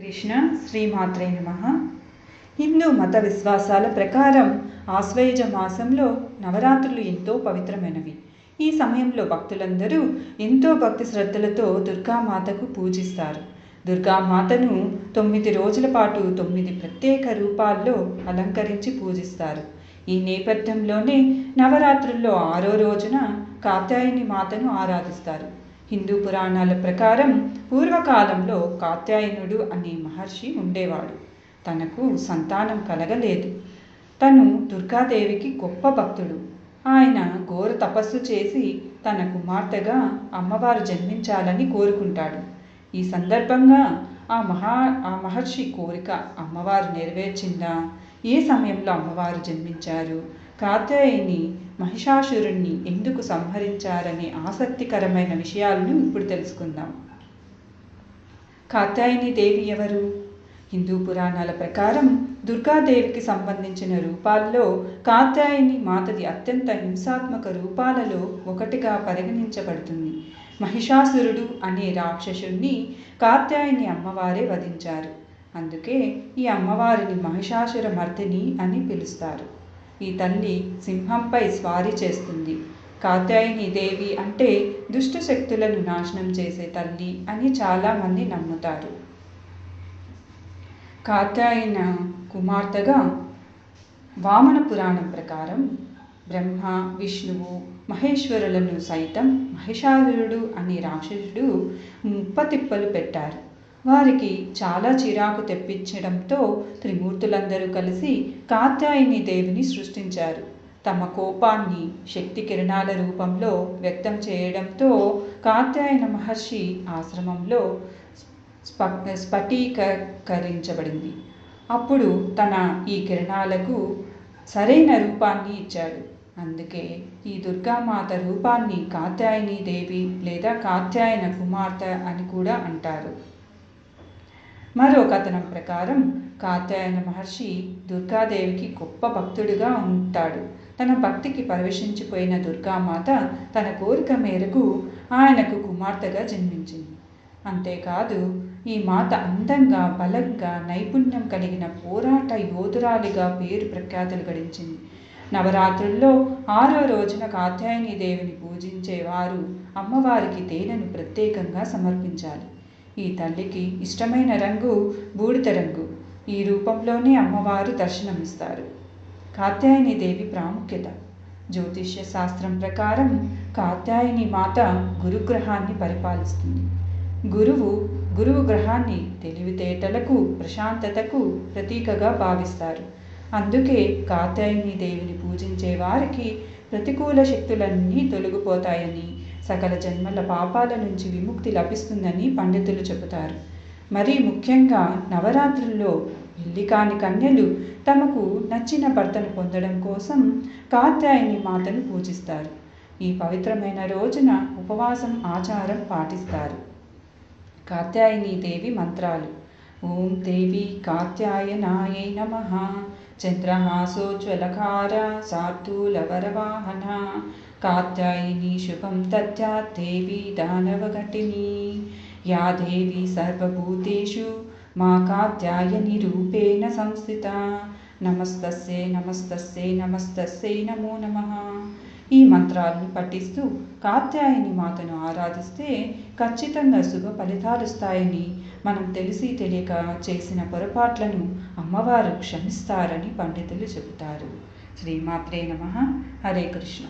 కృష్ణ శ్రీమాత్రే నమ. హిందూ మత విశ్వాసాల ప్రకారం ఆశ్వయుజ మాసంలో నవరాత్రులు ఎంతో పవిత్రమైనవి. ఈ సమయంలో భక్తులందరూ ఎంతో భక్తి శ్రద్ధలతో దుర్గామాతకు పూజిస్తారు. దుర్గామాతను తొమ్మిది రోజుల పాటు తొమ్మిది ప్రత్యేక రూపాల్లో అలంకరించి పూజిస్తారు. ఈ నేపథ్యంలోనే నవరాత్రుల్లో ఆరో రోజున కాత్యాయని మాతను ఆరాధిస్తారు. హిందూ పురాణాల ప్రకారం పూర్వకాలంలో కాత్యాయనుడు అనే మహర్షి ఉండేవాడు. తనకు సంతానం కలగలేదు. తను దుర్గాదేవికి గొప్ప భక్తుడు. ఆయన ఘోర తపస్సు చేసి తన కుమార్తెగా అమ్మవారు జన్మించాలని కోరుకుంటాడు. ఈ సందర్భంగా ఆ మహా ఆ మహర్షి కోరిక అమ్మవారు నెరవేర్చిందా? ఏ సమయంలో అమ్మవారు జన్మించారు? కాత్యాయని మహిషాసురుణ్ణి ఎందుకు సంహరించారనే ఆసక్తికరమైన విషయాలను ఇప్పుడు తెలుసుకుందాం. కాత్యాయని దేవి ఎవరు? హిందూ పురాణాల ప్రకారం దుర్గాదేవికి సంబంధించిన రూపాల్లో కాత్యాయని మాతది అత్యంత హింసాత్మక రూపాలలో ఒకటిగా పరిగణించబడుతుంది. మహిషాసురుడు అనే రాక్షసుణ్ణి కాత్యాయని అమ్మవారే వధించారు. అందుకే ఈ అమ్మవారిని మహిషాసుర మర్దిని అని పిలుస్తారు. ఈ తల్లి సింహంపై స్వారీ చేస్తుంది. కాత్యాయని దేవి అంటే దుష్ట శక్తులను నాశనం చేసే తల్లి అని చాలామంది నమ్ముతారు. కాత్యాయన కుమార్తెగా వామన పురాణం ప్రకారం బ్రహ్మ విష్ణువు మహేశ్వరులను సైతం మహిషాసురుడు అనే రాక్షసుడు ముప్పతిప్పలు పెట్టారు. వారికి చాలా చిరాకు తెప్పించడంతో త్రిమూర్తులందరూ కలిసి కాత్యాయని దేవిని సృష్టించారు. తమ కోపాన్ని శక్తి కిరణాల రూపంలో వ్యక్తం చేయడంతో కాత్యాయన మహర్షి ఆశ్రమంలో స్ప స్ఫటీకరించబడింది అప్పుడు తన ఈ కిరణాలకు సరైన రూపాన్ని ఇచ్చాడు. అందుకే ఈ దుర్గామాత రూపాన్ని కాత్యాయని దేవి లేదా కాత్యాయన కుమార్తె అని కూడా అంటారు. మరో కథనం ప్రకారం కాత్యాయన మహర్షి దుర్గాదేవికి గొప్ప భక్తుడిగా ఉంటాడు. తన భక్తికి పరవశించిపోయిన దుర్గామాత తన కోరిక మేరకు ఆయనకు కుమార్తెగా జన్మించింది. అంతేకాదు ఈ మాత అందంగా బలంగా నైపుణ్యం కలిగిన పోరాట యోధురాలిగా పేరు ప్రఖ్యాతులు గడించింది. నవరాత్రుల్లో ఆరో రోజున కాత్యాయని దేవిని పూజించేవారు అమ్మవారికి తేనెను ప్రత్యేకంగా సమర్పించాలి. ఈ తల్లికి ఇష్టమైన రంగు బూడిద రంగు. ఈ రూపంలోనే అమ్మవారు దర్శనమిస్తారు. కాత్యాయని దేవి ప్రాముఖ్యత. జ్యోతిష్య శాస్త్రం ప్రకారం కాత్యాయని మాత గురుగ్రహాన్ని పరిపాలిస్తుంది. గురువు గురువు గ్రహాన్ని తెలివితేటలకు ప్రశాంతతకు ప్రతీకగా భావిస్తారు. అందుకే కాత్యాయని దేవిని పూజించే వారికి ప్రతికూల శక్తులన్నీ తొలగిపోతాయని సకల జన్మల పాపాల నుంచి విముక్తి లభిస్తుందని పండితులు చెబుతారు. మరీ ముఖ్యంగా నవరాత్రుల్లో పెళ్ళి కాని కన్యలు తమకు నచ్చిన భర్తను పొందడం కోసం కాత్యాయని మాతను పూజిస్తారు. ఈ పవిత్రమైన రోజున ఉపవాసం ఆచారం పాటిస్తారు. కాత్యాయని దేవి మంత్రాలు. ఓం దేవి కాత్యాయనాయై నమ. చంద్రహాసోజ్వలకార శార్దూలవరవాహన కాత్యాయని శుభం దద్యాత్ దేవి దానవఘటిని యా దేవి సర్వభూతేషు మా కాత్యాయని రూపేణ సంస్థిత నమస్తస్సే నమస్తస్సే నమస్తస్సే నమో నమ ఈ మంత్రాలను పఠిస్తూ కాత్యాయని మాతను ఆరాధిస్తే ఖచ్చితంగా శుభ ఫలితాలు వస్తాయని మనం తెలిసి తెలియక చేసిన పొరపాట్లను అమ్మవారు క్షమిస్తారని పండితులు చెబుతారు. శ్రీమాత్రే నమ. హరే కృష్ణ.